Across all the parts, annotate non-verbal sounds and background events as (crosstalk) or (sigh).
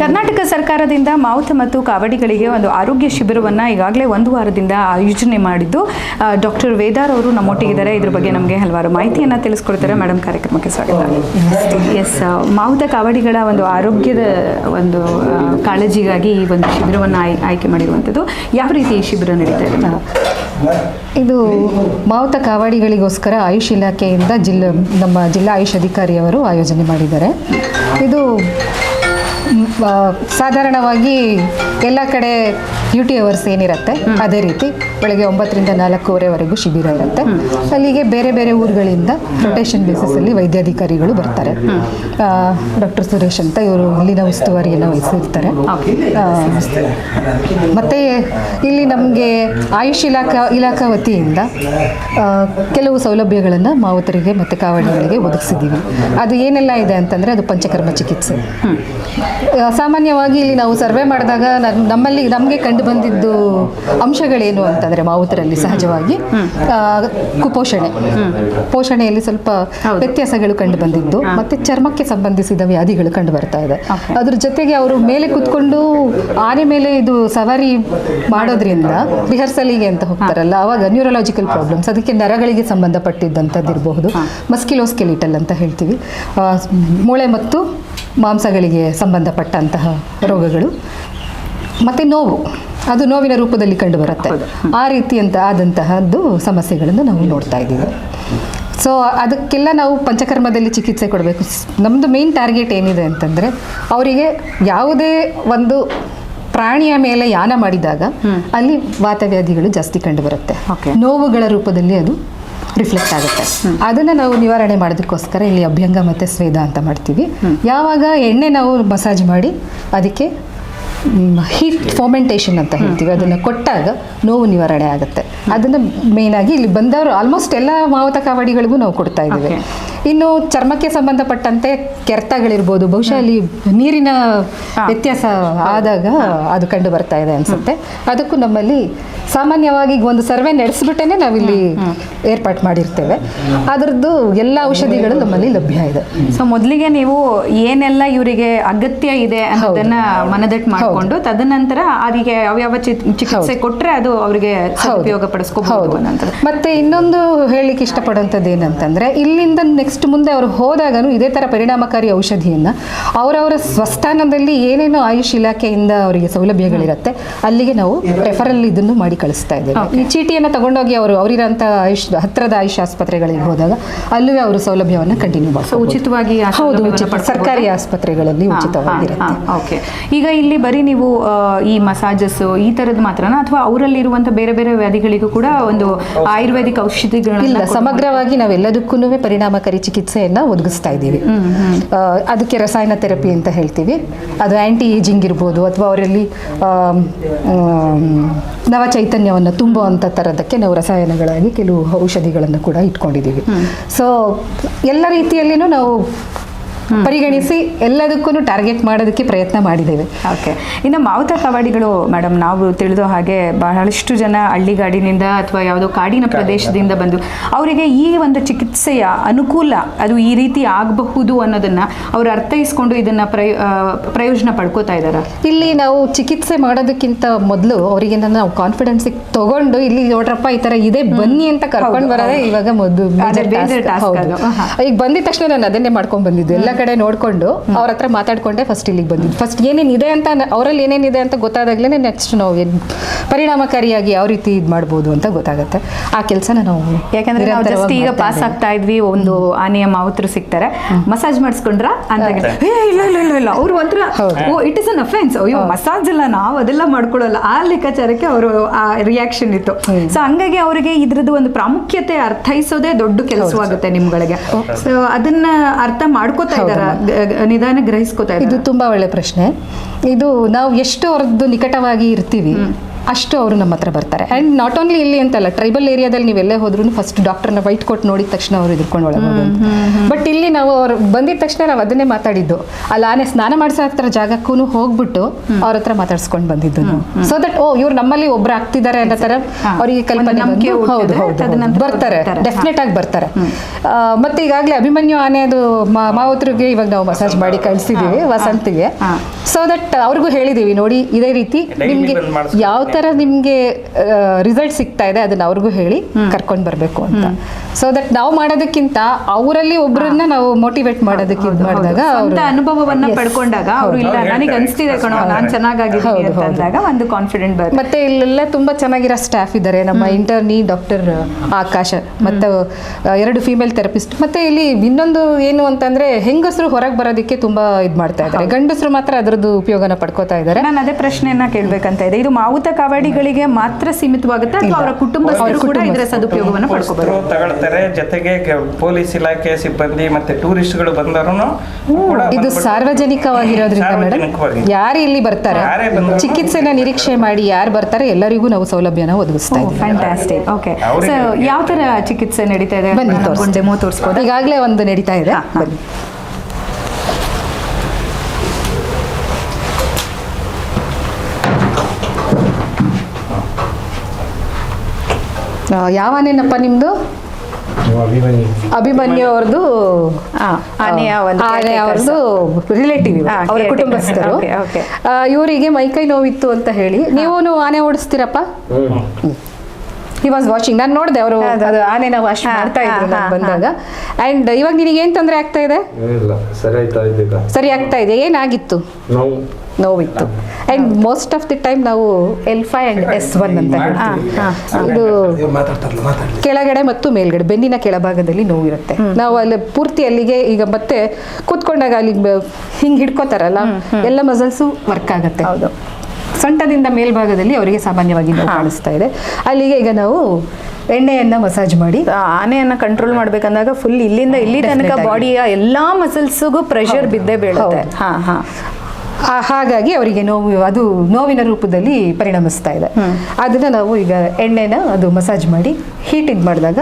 ಕರ್ನಾಟಕ ಸರ್ಕಾರದಿಂದ ಮಾವುತ ಮತ್ತು ಕಾವಡಿಗಳಿಗೆ ಒಂದು ಆರೋಗ್ಯ ಶಿಬಿರವನ್ನ ಈಗಾಗಲೇ ಒಂದು ವಾರದಿಂದ ಆಯೋಜನೆ ಮಾಡಿದ್ದು ಡಾಕ್ಟರ್ ವೇದಾರ್ ಅವರು ನಮ್ಮೊಟ್ಟಿಗಿದ್ದಾರೆ. ಇದ್ರ ಬಗ್ಗೆ ನಮಗೆ ಹಲವಾರು ಮಾಹಿತಿಯನ್ನ ತಿಳಿಸ್ಕೊಡ್ತಾರೆ. ಮೇಡಮ್ ಕಾರ್ಯಕ್ರಮಕ್ಕೆ ಸ್ವಾಗತ. ಎಸ್ ಮಾವುತ ಕಾವಡಿಗಳ ಒಂದು ಆರೋಗ್ಯದ ಒಂದು ಕಾಳಜಿಗಾಗಿ ಈ ಒಂದು ಶಿಬಿರವನ್ನು ಆಯ್, ಆಯ್ಕೆ ಮಾಡಿರುವಂಥದ್ದು. ಯಾವ ರೀತಿ ಈ ಶಿಬಿರ ನಡೀತಾ ಇದೆ? ಇದು ಮಾವುತ ಕಾವಾಡಿಗಳಿಗೋಸ್ಕರ ಆಯುಷ್ ಇಲಾಖೆಯಿಂದ ಜಿಲ್ಲೆ, ನಮ್ಮ ಜಿಲ್ಲಾ ಆಯುಷ್ ಅಧಿಕಾರಿಯವರು ಆಯೋಜನೆ ಮಾಡಿದ್ದಾರೆ. ಇದು ಸಾಧಾರಣವಾಗಿ ಎಲ್ಲ ಕಡೆ ಡ್ಯೂಟಿ ಅವರ್ಸ್ ಏನಿರುತ್ತೆ ಅದೇ ರೀತಿ ಬೆಳಗ್ಗೆ ಒಂಬತ್ತರಿಂದ ನಾಲ್ಕೂವರೆವರೆಗೂ ಶಿಬಿರ ಇರುತ್ತೆ. ಅಲ್ಲಿಗೆ ಬೇರೆ ಬೇರೆ ಊರುಗಳಿಂದ ರೊಟೇಷನ್ ಬೇಸಿಸಲ್ಲಿ ವೈದ್ಯಾಧಿಕಾರಿಗಳು ಬರ್ತಾರೆ. ಡಾಕ್ಟರ್ ಸುರೇಶ್ ಅಂತ ಇವರು ಇಲ್ಲಿನ ಉಸ್ತುವಾರಿಯನ್ನು ವಹಿಸಿರ್ತಾರೆ. ಮತ್ತೆ ಇಲ್ಲಿ ನಮಗೆ ಆಯುಷ್ ಇಲಾಖಾ ಇಲಾಖಾ ವತಿಯಿಂದ ಕೆಲವು ಸೌಲಭ್ಯಗಳನ್ನು ಮಾವುತರಿಗೆ ಮತ್ತು ಕಾವಡಿಗಳಿಗೆ ಒದಗಿಸಿದ್ದೀವಿ. ಅದು ಏನೆಲ್ಲ ಇದೆ ಅಂತಂದರೆ ಅದು ಪಂಚಕರ್ಮ ಚಿಕಿತ್ಸೆ. ಸಾಮಾನ್ಯವಾಗಿ ಇಲ್ಲಿ ನಾವು ಸರ್ವೆ ಮಾಡಿದಾಗ ನಮ್ಮಲ್ಲಿ ನಮಗೆ ಕಂಡು ಬಂದಿದ್ದು ಅಂಶಗಳೇನು ಅಂತಂದರೆ ಮಾವುತರಲ್ಲಿ ಸಹಜವಾಗಿ ಕುಪೋಷಣೆ. ಪೋಷಣೆಯಲ್ಲಿ ಸ್ವಲ್ಪ ವ್ಯತ್ಯಾಸಗಳು ಕಂಡು ಬಂದಿದ್ದು ಮತ್ತೆ ಚರ್ಮಕ್ಕೆ ಸಂಬಂಧಿಸಿದ ವ್ಯಾಧಿಗಳು ಕಂಡು ಬರ್ತಾ ಇದೆ. ಅದ್ರ ಜೊತೆಗೆ ಅವರು ಮೇಲೆ ಕುತ್ಕೊಂಡು ಆನೆ ಮೇಲೆ ಇದು ಸವಾರಿ ಮಾಡೋದ್ರಿಂದ ರಿಹರ್ಸಲಿಗೆ ಅಂತ ಹೋಗ್ತಾರಲ್ಲ ಅವಾಗ ನ್ಯೂರಲಾಜಿಕಲ್ ಪ್ರಾಬ್ಲಮ್ಸ್ ಅದಕ್ಕೆ ನರಗಳಿಗೆ ಸಂಬಂಧಪಟ್ಟಿದ್ದಂಥದ್ದು ಇರಬಹುದು ಮಸ್ಕಿಲೋಸ್ಕೆಲಿಟಲ್ ಅಂತ ಹೇಳ್ತೀವಿ. ಮೂಳೆ ಮತ್ತು ಮಾಂಸಗಳಿಗೆ ಸಂಬಂಧಪಟ್ಟಂತಹ ರೋಗಗಳು ಮತ್ತು ನೋವು. ಅದು ನೋವಿನ ರೂಪದಲ್ಲಿ ಕಂಡು ಬರುತ್ತೆ ಆ ರೀತಿಯಂತ ಆದಂತಹದ್ದು ಸಮಸ್ಯೆಗಳನ್ನು ನಾವು ನೋಡ್ತಾ ಇದ್ದೀವಿ. ಸೊ ಅದಕ್ಕೆಲ್ಲ ನಾವು ಪಂಚಕರ್ಮದಲ್ಲಿ ಚಿಕಿತ್ಸೆ ಕೊಡಬೇಕು. ನಮ್ಮದು ಮೇನ್ ಟಾರ್ಗೆಟ್ ಏನಿದೆ ಅಂತಂದರೆ ಅವರಿಗೆ ಯಾವುದೇ ಒಂದು ಪ್ರಾಣಿಯ ಮೇಲೆ ಯಾನ ಮಾಡಿದಾಗ ಅಲ್ಲಿ ವಾತವ್ಯಾಧಿಗಳು ಜಾಸ್ತಿ ಕಂಡು ಬರುತ್ತೆ ನೋವುಗಳ ರೂಪದಲ್ಲಿ ಅದು ರಿಫ್ಲೆಕ್ಟ್ ಆಗುತ್ತೆ. ಅದನ್ನು ನಾವು ನಿವಾರಣೆ ಮಾಡೋದಕ್ಕೋಸ್ಕರ ಇಲ್ಲಿ ಅಭ್ಯಂಗ ಮತ್ತು ಸ್ವೇದ ಅಂತ ಮಾಡ್ತೀವಿ. ಯಾವಾಗ ಎಣ್ಣೆ ನಾವು ಮಸಾಜ್ ಮಾಡಿ ಅದಕ್ಕೆ ಹೀಟ್ ಫೋಮೆಂಟೇಷನ್ ಅಂತ ಹೇಳ್ತೀವಿ. ಅದನ್ನು ಕೊಟ್ಟಾಗ ನೋವು ನಿವಾರಣೆ ಆಗುತ್ತೆ. ಅದನ್ನು ಮೇಯ್ನಾಗಿ ಇಲ್ಲಿ ಬಂದವರು ಆಲ್ಮೋಸ್ಟ್ ಎಲ್ಲ ಮಾವತ ಕಾವಡಿಗಳಿಗೂ ನಾವು ಕೊಡ್ತಾ ಇದ್ದೀವಿ. ಇನ್ನು ಚರ್ಮಕ್ಕೆ ಸಂಬಂಧಪಟ್ಟಂತೆ ಕೆರೆತಗಳಿರ್ಬೋದು. ಬಹುಶಃ ಅಲ್ಲಿ ನೀರಿನ ವ್ಯತ್ಯಾಸ ಆದಾಗ ಅದು ಕಂಡು ಬರ್ತಾ ಇದೆ ಅನ್ಸುತ್ತೆ. ಅದಕ್ಕೂ ನಮ್ಮಲ್ಲಿ ಸಾಮಾನ್ಯವಾಗಿ ಒಂದು ಸರ್ವೆ ನಡೆಸಿಬಿಟ್ಟೇ ನಾವಿಲ್ಲಿ ಏರ್ಪಾಟ್ ಮಾಡಿರ್ತೇವೆ. ಅದರದ್ದು ಎಲ್ಲ ಔಷಧಿಗಳು ನಮ್ಮಲ್ಲಿ ಲಭ್ಯ ಇದೆ. ಸೊ ಮೊದಲಿಗೆ ನೀವು ಏನೆಲ್ಲ ಇವರಿಗೆ ಅಗತ್ಯ ಇದೆ ಅನ್ನೋದನ್ನ ಮನದಟ್ಟು ಮಾಡಿಕೊಂಡು ತದನಂತರ ಅದಕ್ಕೆ ಯಾವ್ಯಾವ ಚಿ- ಚಿಕಿತ್ಸೆ ಕೊಟ್ಟರೆ ಅದು ಅವರಿಗೆ ಉಪಯೋಗ ಪಡಿಸ್ಕೋಬಹುದು ಮತ್ತೆ ಇನ್ನೊಂದು ಹೇಳಲಿಕ್ಕೆ ಇಷ್ಟಪಡುವಂಥದ್ದು ಏನಂತಂದ್ರೆ ಇಲ್ಲಿಂದ ನೆಕ್ಸ್ಟ್ ಮುಂದೆ ಅವರು ಹೋದಾಗನು ಇದೇ ತರ ಪರಿಣಾಮಕಾರಿ ಔಷಧಿಯನ್ನ ಅವರವರ ಸ್ವಸ್ಥಾನದಲ್ಲಿ ಏನೇನು ಆಯುಷ್ ಇಲಾಖೆಯಿಂದ ಅವರಿಗೆ ಸೌಲಭ್ಯಗಳಿರುತ್ತೆ ಅಲ್ಲಿಗೆ ನಾವು ರೆಫರಲ್ ಇದನ್ನು ಮಾಡಿ ಕಳಿಸ್ತಾ ಇದ್ದೇವೆ. ಈ ಚೀಟಿಯನ್ನು ತಗೊಂಡೋಗಿ ಅವರು ಅವರಿರೋಂಥ ಆಯುಷ್ ಹತ್ತಿರದ ಆಯುಷ್ ಆಸ್ಪತ್ರೆಗಳಿಗೆ ಹೋದಾಗ ಅಲ್ಲೂ ಅವರು ಸೌಲಭ್ಯವನ್ನು ಕಂಟಿನ್ಯೂ ಮಾಡ್ತಾರೆ ಉಚಿತವಾಗಿ ಹೌದು ಉಚಿತ? ಸರ್ಕಾರಿ ಆಸ್ಪತ್ರೆಗಳಲ್ಲಿ ಉಚಿತವಾಗಿರುತ್ತೆ. ಓಕೆ. ಈಗ ಇಲ್ಲಿ ಬರೀ ನೀವು ಈ ಮಸಾಜಸ್ ಈ ತರದ್ ಮಾತ್ರನಾ? ಅಥವಾ ಅವರಲ್ಲಿರುವಂಥ ಬೇರೆ ಬೇರೆ ವ್ಯಾಧಿಗಳಿಗೂ ಕೂಡ ಒಂದು ಆಯುರ್ವೇದಿಕ್ ಔಷಧಿಗಳನ್ನ ಸಮಗ್ರವಾಗಿ ನಾವೆಲ್ಲದಕ್ಕೂ ಪರಿಣಾಮಕಾರಿ ಚಿಕಿತ್ಸೆಯನ್ನ ಒದಗಿಸ್ತಾ ಇದ್ದೀವಿ. ಅದಕ್ಕೆ ರಸಾಯನ ಥೆರಪಿ ಅಂತ ಹೇಳ್ತೀವಿ. ಅದು ಆ್ಯಂಟಿ ಏಜಿಂಗ್ ಇರ್ಬೋದು ಅಥವಾ ಅವರಲ್ಲಿ ಆಮ್, ಆಮ್, ನವ ಚೈತನ್ಯವನ್ನು ತುಂಬುವಂಥ ಥರದಕ್ಕೆ ನಾವು ರಸಾಯನಗಳಾಗಿ ಕೆಲವು ಔಷಧಿಗಳನ್ನು ಕೂಡ ಇಟ್ಕೊಂಡಿದ್ದೀವಿ. ಸೊ ಎಲ್ಲ ರೀತಿಯಲ್ಲಿನೂ ನಾವು ಪರಿಗಣಿಸಿ ಎಲ್ಲದಕ್ಕೂ ಟಾರ್ಗೆಟ್ ಮಾಡೋದಕ್ಕೆ ಪ್ರಯತ್ನ ಮಾಡಿದ್ದೇವೆ. ಓಕೆ ಇನ್ನು ಮಾವುತ ಕವಾಡಿಗಳು ಮೇಡಮ್ ನಾವು ತಿಳಿದೋ ಹಾಗೆ ಬಹಳಷ್ಟು ಜನ ಹಳ್ಳಿಗಾಡಿನಿಂದ ಅಥವಾ ಯಾವುದೋ ಕಾಡಿನ ಪ್ರದೇಶದಿಂದ ಬಂದು ಅವರಿಗೆ ಈ ಒಂದು ಚಿಕಿತ್ಸೆಯ ಅನುಕೂಲ ಅದು ಈ ರೀತಿ ಆಗಬಹುದು ಅನ್ನೋದನ್ನ ಅವರು ಅರ್ಥೈಸ್ಕೊಂಡು ಇದನ್ನ ಪ್ರಯ ಪ್ರಯೋಜನ ಪಡ್ಕೋತಾ ಇದ್ದಾರೆ? ಇಲ್ಲಿ ನಾವು ಚಿಕಿತ್ಸೆ ಮಾಡೋದಕ್ಕಿಂತ ಮೊದಲು ಅವರಿಗೆ ನಾವು ಕಾನ್ಫಿಡೆನ್ಸ್ ತಗೊಂಡು ಇಲ್ಲಿ ನೋಡ್ರಪ್ಪ ಈ ತರ ಇದೆ ಬನ್ನಿ ಅಂತ ಕರ್ಕೊಂಡು ಬರೋದೇ ಇವಾಗ ಮೊದಲು. ಈಗ ಬಂದಿದ ತಕ್ಷಣ ನಾನು ಅದನ್ನೇ ಮಾಡ್ಕೊಂಡ್ ಬಂದಿದ್ದು. ಎಲ್ಲ ಕಡೆ ನೋಡ್ಕೊಂಡು ಅವ್ರ ಹತ್ರ ಮಾತಾಡ್ಕೊಂಡೆ ಫಸ್ಟ್ ಇಲ್ಲಿಗೆ ಬಂದಿದ್ದು. ಫಸ್ಟ್ ಏನೇನಿದೆ ಅಂತ ಅವರಲ್ಲಿ ಏನೇನಿದೆ ಅಂತ ಗೊತ್ತಾದಾಗ್ಲೇ ನೆಕ್ಸ್ಟ್ ನಾವು ಪರಿಣಾಮಕಾರಿಯಾಗಿ ಯಾವ ರೀತಿ ಇದು ಮಾಡ್ಬೋದು ಅಂತ ಗೊತ್ತಾಗುತ್ತೆ. ಆ ಕೆಲಸನ ನಾವು ಯಾಕಂದ್ರೆ ನಾವು ಜಸ್ಟ್ ಈಗ ಪಾಸ್ ಆಗ್ತಾ ಇದ್ವಿ ಒಂದು ಆನೆಯ ಮಾವುತರು ಸಿಗ್ತಾರೆ. ಮಸಾಜ್ ಮಾಡಿಸ್ಕೊಂಡ್ರ? ಅಂತ. ಇಲ್ಲ ಇಲ್ಲ ಇಲ್ಲ ಇಲ್ಲ ಅವರು ಒಂಥರ oh it is an offence ಅಯ್ಯೋ ಮಸಾಜ್ ಅಲ್ಲ ನಾವು ಅದೆಲ್ಲ ಮಾಡ್ಕೊಳ್ಳಲ್ಲ ಆ ಲೆಕ್ಕಾಚಾರಕ್ಕೆ ಅವರು ಆ ರಿಯಾಕ್ಷನ್ ಇತ್ತು. ಸೊ ಹಂಗಾಗಿ ಅವರಿಗೆ ಇದ್ರದ್ದು ಒಂದು ಪ್ರಾಮುಖ್ಯತೆ ಅರ್ಥೈಸೋದೇ ದೊಡ್ಡ ಕೆಲಸವಾಗುತ್ತೆ ನಿಮ್ಗಳಿಗೆ. ಸೊ ಅದನ್ನ ಅರ್ಥ ಮಾಡ್ಕೋತಾ ನಿಧಾನ ಗ್ರಹಿಸ್ಕೋತಾ ಇದು ತುಂಬಾ ಒಳ್ಳೆ ಪ್ರಶ್ನೆ. ಇದು ನಾವು ಎಷ್ಟು ಅವ್ರದ್ದು ನಿಕಟವಾಗಿ ಇರ್ತೀವಿ ಅಷ್ಟು ಅವರು ನಮ್ಮ ಹತ್ರ ಬರ್ತಾರೆ. ಆ್ಯಂಡ್ ನಾಟ್ ಓನ್ಲಿ ಇಲ್ಲಿ ಅಂತಲ್ಲ ಟ್ರೈಬಲ್ ಏರಿಯಾದಲ್ಲಿ ನೀವು ಎಲ್ಲೇ ಹೋದ್ರೂ ಫಸ್ಟ್ ಡಾಕ್ಟರ್ನ ವೈಟ್ ಕೊಟ್ಟು ನೋಡಿದ ತಕ್ಷಣ ಅವರು ಇದ್ಕೊಂಡು ಒಳಗೆ ಬಟ್ ಇಲ್ಲಿ ನಾವು ಅವ್ರು ಬಂದಿದ ತಕ್ಷಣ ನಾವು ಅದನ್ನೇ ಮಾತಾಡಿದ್ದು. ಅಲ್ಲ ಆನೆ ಸ್ನಾನ ಮಾಡಿಸೋ ಹತ್ರ ಜಾಗಕ್ಕೂ ಹೋಗ್ಬಿಟ್ಟು ಅವ್ರ ಹತ್ರ ಮಾತಾಡ್ಸ್ಕೊಂಡು ಬಂದಿದ್ದು ಸೊ ದಟ್ ಓ ಇವ್ರು ನಮ್ಮಲ್ಲಿ ಒಬ್ರು ಆಗ್ತಿದ್ದಾರೆ ಅನ್ನೋ ಥರ ಅವರಿಗೆ ಕಲ್ಪನೆ ಹೌದು ಬರ್ತಾರೆ. ಡೆಫಿನೆಟ್ ಆಗಿ ಬರ್ತಾರೆ. ಆ, ಮತ್ತೆ ಈಗಾಗಲೇ ಅಭಿಮನ್ಯು ಆನೆ ಅದು ಮಾ- ಮಾವುತರಿಗೆ ಇವಾಗ ನಾವು ಮಸಾಜ್ ಮಾಡಿ ಕಳಿಸಿದೀವಿ ವಸಂತಿಗೆ. ಸೊ ದಟ್ ಅವ್ರಿಗೂ ಹೇಳಿದೀವಿ ನೋಡಿ ಇದೇ ರೀತಿ ನಿಮಗೆ ಯಾವ ತರ ನಿಮ್ಗೆ ರಿಸಲ್ಟ್ ಸಿಗ್ತಾ ಇದೆ ಅದನ್ನ ಅವ್ರಿಗೂ ಹೇಳಿ ಕರ್ಕೊಂಡು ಬರಬೇಕು ಅಂತ. ಸೊ ದಟ್ ನಾವು ಮಾಡೋದಕ್ಕಿಂತ ಅವರಲ್ಲಿ ಒಬ್ಬರನ್ನ ನಾವು ಮೋಟಿವೇಟ್ ಮಾಡೋದಕ್ಕೆ ಇದು ಮಾಡಿದಾಗ ಅವ್ರ ಅನುಭವವನ್ನ. ಪಡ್ಕೊಂಡಾಗ ಅವ್ರು ಇಲ್ಲ. ನನಗೆ ಅನ್ಸ್ತಿದೆ ಕಣೋ ನಾನು ಚೆನ್ನಾಗಿದ್ದೀನಿ ಹೌದು, ಅಂತ ಅಂದಾಗ ಒಂದು ಕಾನ್ಫಿಡೆಂಟ್ ಬರುತ್ತೆ ಮತ್ತೆ ಇಲ್ಲೆಲ್ಲ ತುಂಬಾ ಚೆನ್ನಾಗಿರೋ ಸ್ಟಾಫ್ ಇದ್ದಾರೆ ನಮ್ಮ ಇಂಟರ್ನಿ ಡಾಕ್ಟರ್ ಆಕಾಶ ಮತ್ತು ಎರಡು ಫಿಮೇಲ್ ಥೆರಪಿಸ್ಟ್ ಮತ್ತೆ ಇಲ್ಲಿ ಇನ್ನೊಂದು ಏನು ಅಂತಂದ್ರೆ ಹೆಂಗಸರು ಹೊರಗೆ ಬರೋದಕ್ಕೆ ತುಂಬಾ ಇದು ಮಾಡ್ತಾ ಇದ್ದಾರೆ ಗಂಡಸರು ಮಾತ್ರ ಅದರದ್ದು ಉಪಯೋಗನ ಪಡ್ಕೋತಾ ಇದ್ದಾರೆ ನಾನು ಅದೇ ಪ್ರಶ್ನೆಯನ್ನ ಕೇಳ್ಬೇಕಂತ ಇದೆ ಇದು ಮಾವುತ ಕಾವಾಡಿಗಳಿಗೆ ಮಾತ್ರ ಸೀಮಿತವಾಗುತ್ತೆ ಅಥವಾ ಅವರ ಕುಟುಂಬಸ್ಥರು ಕೂಡ ಇದರ ಸದುಪಯೋಗವನ್ನು ಪಡ್ಕೋಬಹುದು. ತಗೊಳ್ತಾರೆ. ಜೊತೆಗೆ ಪೊಲೀಸ್ ಇಲಾಖೆ ಸಿಬ್ಬಂದಿ ಮತ್ತೆ ಟೂರಿಸ್ಟ್ಗಳು ಬಂದರು ಇದು ಸಾರ್ವಜನಿಕವಾಗಿರೋದ್ರಿಂದ ಮೇಡಮ್ ಯಾರು ಇಲ್ಲಿ ಬರ್ತಾರೆ ಚಿಕಿತ್ಸೆನ ನಿರೀಕ್ಷೆ ಮಾಡಿ ಯಾರು ಬರ್ತಾರೆ ಎಲ್ಲರಿಗೂ ನಾವು ಸೌಲಭ್ಯನ ಒದಗಿಸ್ತಾ ಇದ್ದೀವಿ. Fantastic okay. ಸೊ ಯಾವ ತರ ಚಿಕಿತ್ಸೆ ನಡೀತಾ ಇದೆ? ಬನ್ನಿ ತೋರಿಸ್ಬೋದಾ? ಈಗಾಗಲೇ ಒಂದು ನಡೀತಾ ಇದೆ. ಬನ್ನಿ. ಆ, ಯಾವ ಆನೆನಪ್ಪ ನಿಮ್ದು? ಅಭಿಮನ್ಯು. ಅವ್ರದ್ದು ಆನೆ. ಅವ್ರದ್ದು ರಿಲೇಟಿವ್ ಅವ್ರ ಅವರ ಕುಟುಂಬಸ್ಥರು. ಇವರಿಗೆ ಮೈಕೈ ನೋವಿತ್ತು ಅಂತ ಹೇಳಿ ನೀವು ಆನೆ ಓಡಿಸ್ತೀರಪ್ಪ? ಹಿ ವಾಸ್ ವಾಚಿಂಗ್ ನಾನು ನೋಡಿದೆ ಅವರು. ಅದು ಆನೆನ ವಾಶ್ ಮಾಡ್ತಾ ಇದ್ರು ನಾನು ಬಂದಾಗ. ಅಂಡ್ ಇವಾಗ ನಿನಗೆ ಏನ್ ತೊಂದರೆ ಆಗ್ತಾ ಇದೆ? ಸರಿ ಆಯ್ತಾ ಇದೀಗ ಸರಿ ಆಗ್ತಾ ಇದೆ. ಏನಾಗಿತ್ತು? ನಾವು ನೋವಿತ್ತು. And most of the time ನಾವು L five and S one ಅಂತ ಇದು ಕೆಳಗಡೆ ಮತ್ತು ಮೇಲ್ಗಡೆ ಬೆನ್ನಿನ ಕೆಳಭಾಗದಲ್ಲಿ ನೋವಿರುತ್ತೆ. ನಾವು ಅಲ್ಲಿ ಪೂರ್ತಿ ಅಲ್ಲಿಗೆ ಈಗ ಮತ್ತೆ ಕೂತ್ಕೊಂಡಾಗ ಅಲ್ಲಿ ಹಿಂಗೆ ಹಿಡ್ಕೋತಾರಲ್ಲ ಎಲ್ಲ ಮಸಲ್ಸು ವರ್ಕ್ ಆಗುತ್ತೆ. ಹೌದು. ಸೊಂಟದಿಂದ ಮೇಲ್ಭಾಗದಲ್ಲಿ ಅವರಿಗೆ ಸಾಮಾನ್ಯವಾಗಿ ನೋವು ಕಾಣಿಸ್ತಾ ಇದೆ. ಅಲ್ಲಿಗೆ ಈಗ ನಾವು ಎಣ್ಣೆಯನ್ನ ಮಸಾಜ್ ಮಾಡಿ. ಆನೆಯನ್ನ ಕಂಟ್ರೋಲ್ ಮಾಡ್ಬೇಕಂದಾಗ ಫುಲ್ ಇಲ್ಲಿಂದ ಇಲ್ಲಿ ತನಕ ಬಾಡಿಯ ಎಲ್ಲಾ ಮಸಲ್ಸ್ಗೂ ಪ್ರೆಷರ್ ಬಿದ್ದೇ ಬೀಳುತ್ತೆ. ಹಾಗಾಗಿ ಅವರಿಗೆ ನೋವು ಅದು ನೋವಿನ ರೂಪದಲ್ಲಿ ಪರಿಣಮಿಸ್ತಾ ಇದೆ. ಅದನ್ನ ನಾವು ಈಗ ಎಣ್ಣೆನ ಅದು ಮಸಾಜ್ ಮಾಡಿ ಹೀಟ್ ಇದು ಮಾಡಿದಾಗ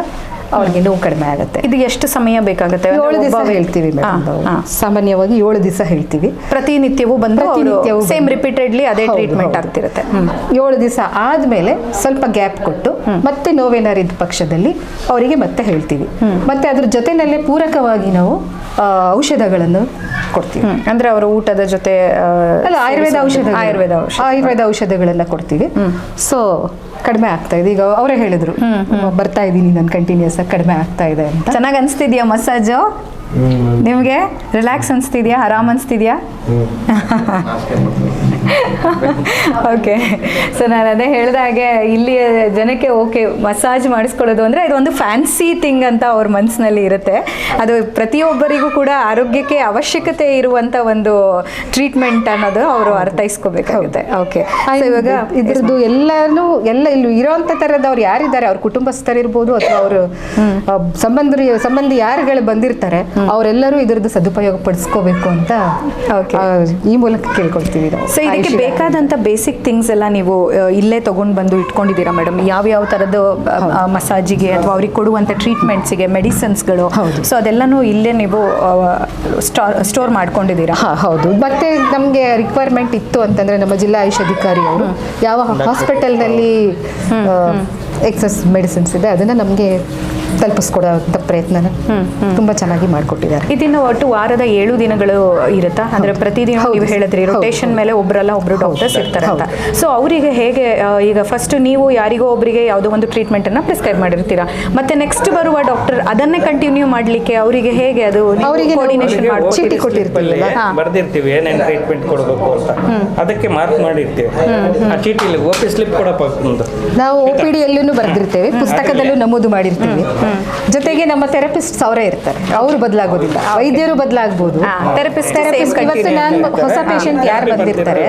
ಅವ್ರಿಗೆ ನೋವು ಕಡಿಮೆ ಆಗುತ್ತೆ. ಇದು ಎಷ್ಟು ಸಮಯ ಬೇಕಾಗುತ್ತೆ? ಏಳು ದಿವಸ ಹೇಳ್ತೀವಿ. ಸಾಮಾನ್ಯವಾಗಿ ಏಳು ದಿವಸ ಹೇಳ್ತೀವಿ. ಪ್ರತಿನಿತ್ಯವೂ ಬಂದು. ಸೇಮ್ ರಿಪೀಟೆಡ್ಲಿ ಅದೇ ಟ್ರೀಟ್ಮೆಂಟ್ ಆಗ್ತಿರುತ್ತೆ. ಏಳು ದಿವಸ ಆದ್ಮೇಲೆ ಸ್ವಲ್ಪ ಗ್ಯಾಪ್ ಕೊಟ್ಟು ಮತ್ತೆ ನೋವೇನಾರಿದ್ದ ಪಕ್ಷದಲ್ಲಿ ಅವರಿಗೆ ಮತ್ತೆ ಹೇಳ್ತೀವಿ. ಮತ್ತೆ ಅದ್ರ ಜೊತೆನಲ್ಲೇ ಪೂರಕವಾಗಿ ನಾವು ಔಷಧಗಳನ್ನು ಕೊಡ್ತೀವಿ. ಅಂದ್ರೆ ಅವರ ಊಟದ ಜೊತೆ ಅಲ್ಲ ಆಯುರ್ವೇದ ಔಷಧ ಆಯುರ್ವೇದ ಆಯುರ್ವೇದ ಔಷಧಗಳೆಲ್ಲ ಕೊಡ್ತೀವಿ. ಸೊ ಕಡಿಮೆ ಆಗ್ತಾ ಇದೆ. ಈಗ ಅವರೇ ಹೇಳಿದ್ರು. ಬರ್ತಾ ಇದ್ದೀನಿ ನಾನು ಕಂಟಿನ್ಯೂಸ್ ಕಡಿಮೆ ಆಗ್ತಾ ಇದೆ ಅಂತ. ಚೆನ್ನಾಗಿ ಅನಿಸ್ತಿದ್ಯಾ ಮಸಾಜು? ನಿಮಗೆ? ರಿಲ್ಯಾಕ್ಸ್ ಅನಿಸ್ತಿದ್ಯಾ? ಆರಾಮ್ ಅನಿಸ್ತಿದ್ಯಾ? (laughs) ಓಕೆ ಸೊ ನಾನು ಅದೇ ಹೇಳಿದ ಹಾಗೆ ಇಲ್ಲಿ ಜನಕ್ಕೆ ಓಕೆ ಮಸಾಜ್ ಮಾಡಿಸ್ಕೊಳ್ಳೋದು ಅಂದರೆ ಇದೊಂದು ಫ್ಯಾನ್ಸಿ ಥಿಂಗ್ ಅಂತ ಅವ್ರ ಮನಸ್ಸಿನಲ್ಲಿ ಇರುತ್ತೆ. ಅದು ಪ್ರತಿಯೊಬ್ಬರಿಗೂ ಕೂಡ ಆರೋಗ್ಯಕ್ಕೆ ಅವಶ್ಯಕತೆ ಇರುವಂಥ ಒಂದು ಟ್ರೀಟ್ಮೆಂಟ್ ಅನ್ನೋದು ಅವರು ಅರ್ಥೈಸ್ಕೋಬೇಕಾಗುತ್ತೆ. ಓಕೆ ಇವಾಗ ಇದ್ರದ್ದು ಎಲ್ಲಾನು ಎಲ್ಲ ಇಲ್ಲಿ ಇರೋಂಥ ಥರದವ್ರು ಯಾರಿದ್ದಾರೆ? ಅವ್ರ ಕುಟುಂಬಸ್ಥರಿರ್ಬೋದು ಅಥವಾ ಅವರು ಸಂಬಂಧಿ ಸಂಬಂಧಿ ಯಾರುಗಳು ಬಂದಿರ್ತಾರೆ ಅವರೆಲ್ಲರೂ ಇದರದ್ದು ಸದುಪಯೋಗ ಪಡಿಸ್ಕೋಬೇಕು ಅಂತ. ಈ ಮೂಲಕ ಕೇಳ್ಕೊಳ್ತೀವಿ ನಾವು. ಸೊ ಇದಕ್ಕೆ ಬೇಕಾದಂತ ಬೇಕಾದಂಥ ಬೇಸಿಕ್ ಥಿಂಗ್ಸ್ ಎಲ್ಲ ನೀವು ಇಲ್ಲೇ ತಗೊಂಡು ಬಂದು ಇಟ್ಕೊಂಡಿದ್ದೀರಾ ಮೇಡಮ್ ಯಾವ ಯಾವ ತರದ ಮಸಾಜಿಗೆ ಅಥವಾ ಅವ್ರಿಗೆ ಟ್ರೀಟ್ಮೆಂಟ್ಸ್ ಟ್ರೀಟ್ಮೆಂಟ್ಸಿಗೆ ಮೆಡಿಸಿನ್ಸ್ಗಳು ಗಳು? ಸೊ ಅದೆಲ್ಲನೂ ಇಲ್ಲೇ ನೀವು ಸ್ಟೋರ್ ಮಾಡ್ಕೊಂಡಿದ್ದೀರಾ? ಹಾ ಹೌದು. ಮತ್ತೆ ನಮಗೆ ರಿಕ್ವೈರ್ಮೆಂಟ್ ಇತ್ತು ಅಂತಂದ್ರೆ ನಮ್ಮ ಜಿಲ್ಲಾ ಆಯುಷ್ ಅಧಿಕಾರಿ ಅವರು ಯಾವ ಹಾಸ್ಪಿಟಲ್ನಲ್ಲಿ ಎಕ್ಸಸ್ ಮೆಡಿಸಿನ್ಸ್ ಇದೆ ಅದನ್ನ ನಮಗೆ ತಲುಪಿಸ್ಕೊಡೋ ಪ್ರಯತ್ನನ ತುಂಬಾ ಚೆನ್ನಾಗಿ ಮಾಡಿಕೊಟ್ಟಿದ್ದಾರೆ. ಇದನ್ನು ಒಟ್ಟು ವಾರದ ಏಳು ದಿನಗಳು ಇರುತ್ತಾ? ಅಂದ್ರೆ ಪ್ರತಿದಿನ ನೀವು ಹೇಳಿದ್ರಿ. ರೊಟೇಷನ್ ಮೇಲೆ ಒಬ್ಬರಲ್ಲ ಒಬ್ಬರು ಡಾಕ್ಟರ್ಸ್ ಇರ್ತಾರೆ ಅಂತ. ಸೊ ಅವರಿಗೆ ಹೇಗೆ ಈಗ ಫಸ್ಟ್ ನೀವು ಯಾರಿಗೋ ಒಬ್ಬರಿಗೆ ಯಾವುದೋ ಒಂದು ಟ್ರೀಟ್ಮೆಂಟ್ ಅನ್ನ ಪ್ರಿಸ್ಕ್ರೈಬ್ ಮಾಡಿರ್ತೀರಾ? ಮತ್ತೆ ನೆಕ್ಸ್ಟ್ ಬರುವ ಡಾಕ್ಟರ್ ಅದನ್ನೇ ಕಂಟಿನ್ಯೂ ಮಾಡ್ಲಿಕ್ಕೆ ಅವರಿಗೆ ಹೇಗೆ ಅದು ಅವರಿಗೆ ಕೋರ್ಡಿನೇಷನ್ ಚೀಟಿ ಕೊಟ್ಟಿರ್ತೀವಿ ಬರ್ದಿರ್ತೀವಿ ಏನೇನು ಟ್ರೀಟ್ಮೆಂಟ್ ಕೊಡಬೇಕು ಅಂತ. ಅದಕ್ಕೆ ಮಾರ್ಕ್ ಮಾಡಿರ್ತೀವಿ. ಆ ಚೀಟಿಲಿ ಓಪಿ ಸ್ಲಿಪ್ ಕೊಡಪ್ಪ ನಾವು ಒ ಪಿ ಇದನ್ನು ಬರೆದಿರ್ತೇವೆ ಪುಸ್ತಕದಲ್ಲೂ ನಮೂದು ಮಾಡಿರ್ತೀವಿ. ಜೊತೆಗೆ ನಮ್ಮ ಥೆರಪಿಸ್ಟ್ ಅವರೇ ಇರ್ತಾರೆ. ಅವರು ಬದಲಾಗೋದಿಲ್ಲ. ವೈದ್ಯರು ಬದಲಾಗಬಹುದು ಥೆರಪಿಸ್ಟ್ ಇವತ್ತು ನಾನು ಹೊಸ. ಪೇಷಂಟ್ ಯಾರು ಬಂದಿರ್ತಾರೆ?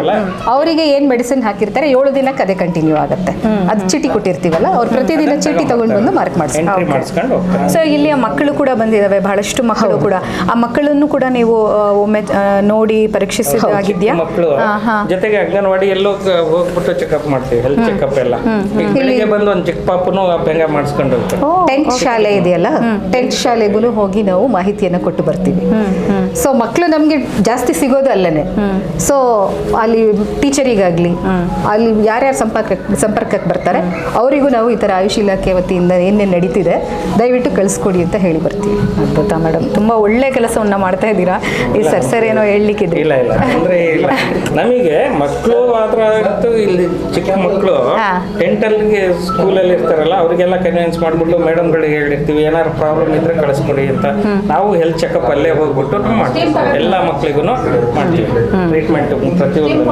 ಅವರಿಗೆ ಏನ್ ಮೆಡಿಸಿನ್ ಹಾಕಿರ್ತಾರೆ? ಏಳು ದಿನಕ್ಕೆ ಅದೇ ಕಂಟಿನ್ಯೂ ಆಗುತ್ತೆ. ಅದು ಚೀಟಿ ಕೊಟ್ಟಿರ್ತೀವಲ್ಲ ಅವ್ರು ಪ್ರತಿದಿನ ಚೀಟಿ ತಗೊಂಡು ಬಂದು ಮಾರ್ಕ್ ಮಾಡಿಸ್ತಾರೆ. ಸೊ ಇಲ್ಲಿಯ ಮಕ್ಕಳು ಕೂಡ ಬಂದಿದ್ದಾವೆ ಬಹಳಷ್ಟು ಮಕ್ಕಳು ಕೂಡ. ಆ ಮಕ್ಕಳನ್ನು ಕೂಡ ನೀವು ಒಮ್ಮೆ ನೋಡಿ ಪರೀಕ್ಷಿಸಿದಾಗಿದ್ಯಾ ಹಾ. ಜೊತೆಗೆ ಅಂಗನವಾಡಿ ಎಲ್ಲೋ ಹೋಗ್ಬಿಟ್ಟು ಚೆಕಪ್ ಮಾಡ್ತೀವಿ ಹೆಲ್ತ್ ಚೆಕಪ್ ಎಲ್ಲ. ಬೆಳಿಗ್ಗೆ ಬಂದು ಚಿಕ್ಕ ಪಾಪನು ಅಭ್ಯಂಗ ಮಾಡಿಸ್ಕೊಂಡು ಹೋಗ್ತಾರೆ. ಟೆಂತ್ ಶಾಲೆ ಇದೆಯಲ್ಲ? ಟೆಂತ್ ಶಾಲೆಗೂ ಹೋಗಿ ನಾವು ಮಾಹಿತಿಯನ್ನು ಕೊಟ್ಟು ಬರ್ತೀವಿ. ಸೊ ಮಕ್ಕಳು ನಮಗೆ ಜಾಸ್ತಿ ಸಿಗೋದು ಅಲ್ಲೇ ಸೊ ಅಲ್ಲಿ ಟೀಚರಿಗಾಗ್ಲಿ ಅಲ್ಲಿ ಯಾರ್ಯಾರು ಸಂಪರ್ಕ ಸಂಪರ್ಕಕ್ಕೆ ಬರ್ತಾರೆ ಅವರಿಗೂ ನಾವು ಈ ಥರ ಆಯುಷ್ ಇಲಾಖೆ ವತಿಯಿಂದ ಏನೇನು ನಡೀತಿದೆ ದಯವಿಟ್ಟು ಕಳಿಸ್ಕೊಡಿ ಅಂತ ಹೇಳಿ ಬರ್ತೀವಿ. ಅದ್ಭುತ ಮೇಡಮ್ ತುಂಬಾ ಒಳ್ಳೆ ಕೆಲಸವನ್ನ ಮಾಡ್ತಾ ಇದ್ದೀರಾ? ಈ ಸರ್ ಸರ್ ಏನೋ ಹೇಳಲಿಕ್ಕಿದೆ. ಇಲ್ಲ ಇಲ್ಲ. ಅಂದ್ರೆ ಇಲ್ಲ. ನಮಗೆ ಮಕ್ಕಳು ಮಾತ್ರ ಇತ್ತು ಇಲ್ಲಿ ಚಿಕ್ಕ ಮಕ್ಕಳು. ಸ್ಕೂಲಲ್ಲಿ ಇರ್ತಾರಲ್ಲ ಅವರಿಗೆಲ್ಲ ಕನ್ವಿನ್ಸ್ ಮಾಡ್ಬಿಟ್ಟು ಮೇಡಮ್ಗಳಿಗೆ ಹೇಳಿರ್ತೀವಿ ಏನಾದ್ರು ಪ್ರಾಬ್ಲಮ್ ಇದ್ರೆ ಕಳಿಸ್ಕೊಡಿ ಅಂತ. ನಾವು ಹೆಲ್ತ್ ಚೆಕಪ್ ಅಲ್ಲೇ ಹೋಗ್ಬಿಟ್ಟು ನಾವು ಮಾಡ್ತೀವಿ. ಎಲ್ಲ ಮಕ್ಕಳಿಗೂ ಮಾಡ್ತೀವಿ. ಟ್ರೀಟ್ಮೆಂಟ್ ಪ್ರತಿಯೊಂದು